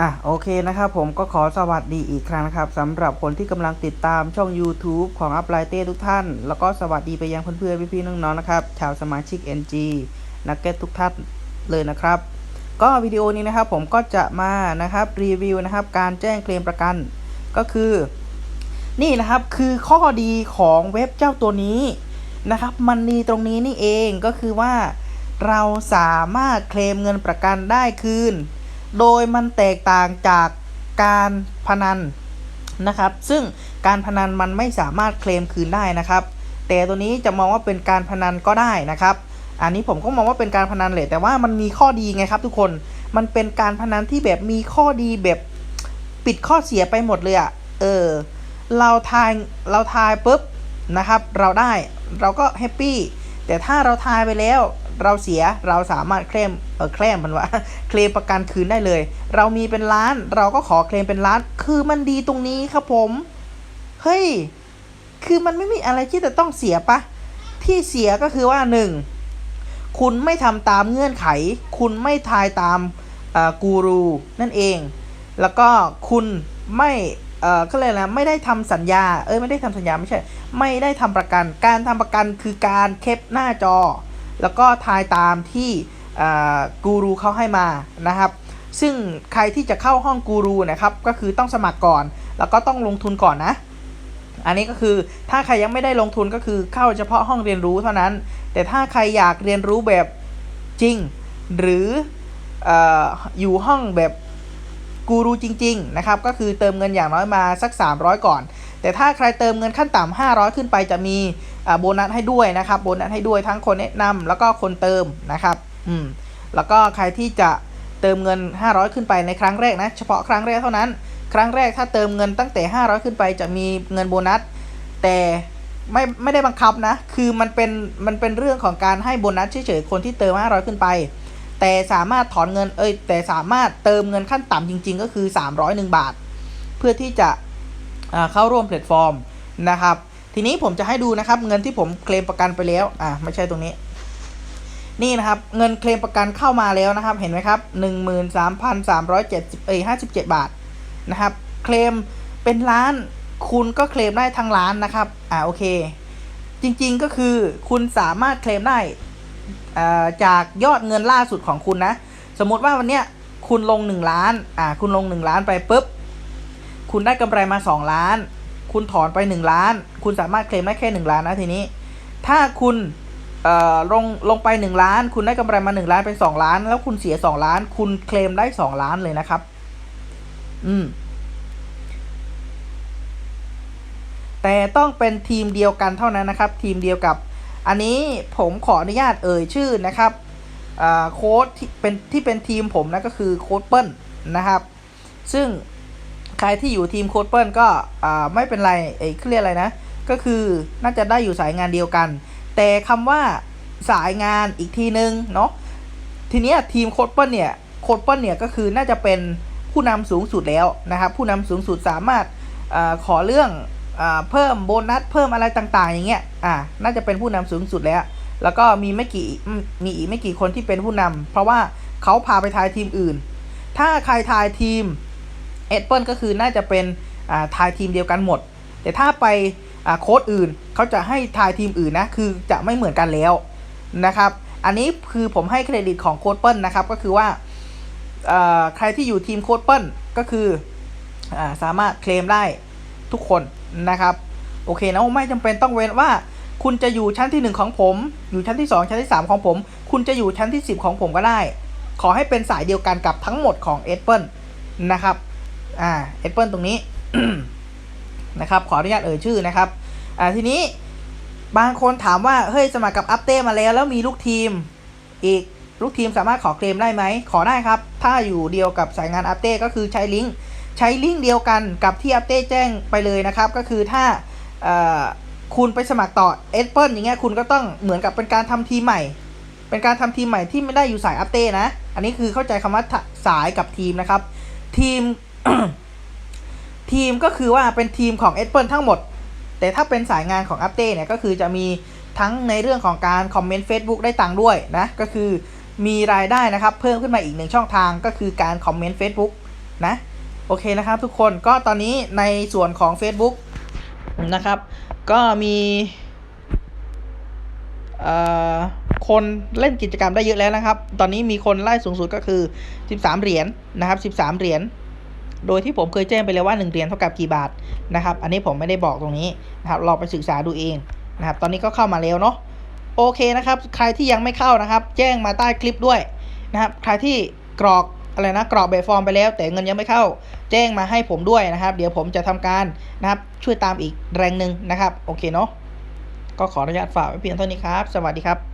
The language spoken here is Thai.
อะโอเคนะครับผมก็ขอสวัสดีอีกครั้งนะครับสำหรับคนที่กำลังติดตามช่อง YouTube ของอัพไลเต้ทุกท่าน แล้วก็สวัสดีไปยังเพื่อนๆพี่ๆน้องๆนะครับชาวสมาชิก NG นักเก็ตทุกท่านเลยนะครับ ก็วิดีโอนี้นะครับผมก็จะมานะครับรีวิวนะครับการแจ้งเคลมประกันก็คือ นี่นะครับคือข้อดีของเว็บเจ้าตัวนี้นะครับมันดีตรงนี้นี่เองก็คือว่าเราสามารถเคลมเงินประกันได้คืน โดยมันแตกต่างจากการพนันนะครับ ซึ่งการพนันมันไม่สามารถเคลมคืนได้นะครับ แต่ตัวนี้จะมองว่าเป็นการพนันก็ได้นะครับ อันนี้ผมก็มองว่าเป็นการพนันเลยแต่ว่ามันมีข้อดีไงครับ ทุกคนมันเป็นการพนันที่แบบมีข้อดีแบบปิดข้อเสียไปหมดเลยอะ่ะเออ เราทายเราทายปุ๊บนะครับ เราได้เราก็แฮปปี้แต่ถ้าเราทายไปแล้วเราเสียเราสามารถเคลม ออเคลมมันว่าเคลมประกันคืนได้เลย เรามีเป็นล้านเราก็ขอเคลมเป็นล้าน คือมันดีตรงนี้ครับผม เฮ้ย คือมันไม่มีอะไรที่จะต้องเสียปะ ที่เสียก็คือว่าหนึ่งคุณไม่ทำตามเงื่อนไข คุณไม่ทายตามกูรูนั่นเอง แล้วก็คุณไม่เอ่อก็เลยกนะไม่ได้ทำสัญญา เอ้ยไม่ได้ทำสัญญาไม่ใช่ ไม่ได้ทำประกัน การทำประกันคือการเคปหน้าจอ แล้วก็ทายตามที่ กูรูเขาให้มานะครับ ซึ่งใครที่จะเข้าห้องกูรูนะครับก็คือต้องสมัครก่อน แล้วก็ต้องลงทุนก่อนนะ อันนี้ก็คือถ้าใครยังไม่ได้ลงทุนก็คือเข้าเฉพาะห้องเรียนรู้เท่านั้น แต่ถ้าใครอยากเรียนรู้แบบจริง หรือออยู่ห้องแบบกูรูจริง ๆ นะครับ ก็คือเติมเงินอย่างน้อยมาสัก 300 ก่อน แต่ถ้าใครเติมเงินขั้นต่ำ500 ขึ้นไปจะมีโบนัสให้ด้วยนะครับ โบนัสให้ด้วยทั้งคนแนะนำแล้วก็คนเติมนะครับ อืมแล้วก็ใครที่จะเติมเงิน 500 ขึ้นไปในครั้งแรกนะ เฉพาะครั้งแรกเท่านั้น ครั้งแรกถ้าเติมเงินตั้งแต่ 500 ขึ้นไปจะมีเงินโบนัส แต่ไม่ไม่ได้บังคับนะ คือมันเป็นมันเป็นเรื่องของการให้โบนัสเฉยๆคนที่เติม 500 ขึ้นไป แต่สามารถถอนเงินเอ้ยแต่สามารถเติมเงินขั้นต่ำจริง ๆ ก็คือ 301 บาท เพื่อที่จะเข้าร่วมแพลตฟอร์มนะครับ ทีนี้ผมจะให้ดูนะครับเงินที่ผมเคลมประกันไปแล้วอ่าไม่ใช่ตรงนี้ นี่นะครับเงินเคลมประกันเข้ามาแล้วนะครับ เห็นไหมครับ 13,370เอ้ย57 บาทนะครับ เคลมเป็นล้านคุณก็เคลมได้ทั้งล้านนะครับ อ่าโอเค จริงๆก็คือคุณสามารถเคลมได้จากยอดเงินล่าสุดของคุณนะ สมมติว่าวันเนี้ยคุณลง 1 ล้าน อ่า คุณลง 1 ล้านไปปุ๊บ คุณได้กำไรมา 2 ล้าน คุณถอนไป 1 ล้าน คุณสามารถเคลมได้แค่ 1 ล้านนะทีนี้ ถ้าคุณ เอ่อลงลงไป 1 ล้าน คุณได้กำไรมา 1 ล้านเป็น2ล้าน แล้วคุณเสีย 2 ล้าน คุณเคลมได้ 2 ล้านเลยนะครับ อืม แต่ต้องเป็นทีมเดียวกันเท่านั้นนะครับ ทีมเดียวกับ อันนี้ผมขออนุญาตเอ่ยชื่อนะครับโค้ดที่เป็นที่เป็นทีมผมนะก็คือโค้ดเปิ้ลนะครับ ซึ่งใครที่อยู่ทีมโค้ดเปิ้ลก็ไม่เป็นไรเอ้ยเรียกอะไรนะ ก็คือน่าจะได้อยู่สายงานเดียวกัน แต่คำว่าสายงานอีกทีนึงเนาะทีนี้ทีมโคดเปิ้ลเนี่ยโคดเปิ้ลเนี่ยก็คือน่าจะเป็นผู้นำสูงสุดแล้วนะครับ ผู้นำสูงสุดสามารถอขอเรื่องเพิ่มโบนัสเพิ่มอะไรต่างๆ อย่างเงี้ยอ่าน่าจะเป็นผู้นำสูงสุดแล้ว แล้วก็มีไม่กี่มีอีกไม่กี่คนที่เป็นผู้นำเพราะว่าเขาพาไปทายทีมอื่น ถ้าใครทายทีมเอ็ดเปิลก็คือน่าจะเป็นทายทีมเดียวกันหมด แต่ถ้าไป โค้ดอื่นเขาจะให้ทายทีมอื่นนะคือจะไม่เหมือนกันแล้วนะครับ อันนี้คือผมให้เครดิตของโค้ดเปิ้ลนะครับก็คือว่าใครที่อยู่ทีมโค้ดเปิ้ลก็คืออสามารถเคลมได้ทุกคนนะครับโอเคนะไม่จำเป็นต้องเว้นว่า คุณจะอยู่ชั้นที่ 1 ของผม อยู่ชั้นที่ 2 ชั้นที่ 3 ของผม คุณจะอยู่ชั้นที่ 10 ของผมก็ได้ ขอให้เป็นสายเดียวกันกับทั้งหมดของเอสเปิลนะครับอ่าเอสเปิลตรงนี้ นะครับขออนุญาตเอ่ยชื่อนะครับอ่าทีนี้บางคนถามว่าเฮ้ยสมัครกับอัปเต้มาแล้วแล้วมีลูกทีมอีกลูกทีมสามารถขอเคลมได้ไหม ขอได้ครับ ถ้าอยู่เดียวกับสายงานอัปเต้ก็คือใช้ลิงก์ใช้ลิงก์เดียวกันกับที่อัปเดตแจ้งไปเลยนะครับ ก็คือถ้าคุณไปสมัครต่อเอสเปิลอย่างเงี้ยคุณก็ต้องเหมือนกับเป็นการทำทีมใหม่ เป็นการทำทีมใหม่ที่ไม่ได้อยู่สายอัปเดตนะ อันนี้คือเข้าใจคำว่าสายกับทีมนะครับ ทีม ทีมก็คือว่าเป็นทีมของเอสเปิลทั้งหมด แต่ถ้าเป็นสายงานของอัปเดตเนี่ยก็คือจะมีทั้งในเรื่องของการคอมเมนต์ Facebook ได้ตังค์ด้วยนะก็คือมีรายได้นะครับเพิ่มขึ้นมาอีกหนึ่งช่องทางก็คือการคอมเมนต์ Facebook นะโอเคนะครับทุกคนก็ตอนนี้ในส่วนของ Facebook นะครับ ก็มีคนเล่นกิจกรรมได้เยอะแล้วนะครับ ตอนนี้มีคนไล่สูงสุดก็คือ 13 เหรียญนะครับ 13 เหรียญ โดยที่ผมเคยแจ้งไปแล้วว่า 1เหรียญเท่ากับกี่บาทนะครับ อันนี้ผมไม่ได้บอกตรงนี้นะครับลองไปศึกษาดูเองนะครับ ตอนนี้ก็เข้ามาแล้วเนาะโอเคนะครับ ใครที่ยังไม่เข้านะครับ แจ้งมาใต้คลิปด้วยนะครับ ใครที่กรอกอะไรนะกรอกแบบฟอร์มไปแล้ว แต่เงินยังไม่เข้า แจ้งมาให้ผมด้วยนะครับ เดี๋ยวผมจะทำการนะครับช่วยตามอีกแรงหนึ่งนะครับ โอเคเนาะก็ขออนุญาตฝากไว้เพียงเท่านี้ครับ สวัสดีครับ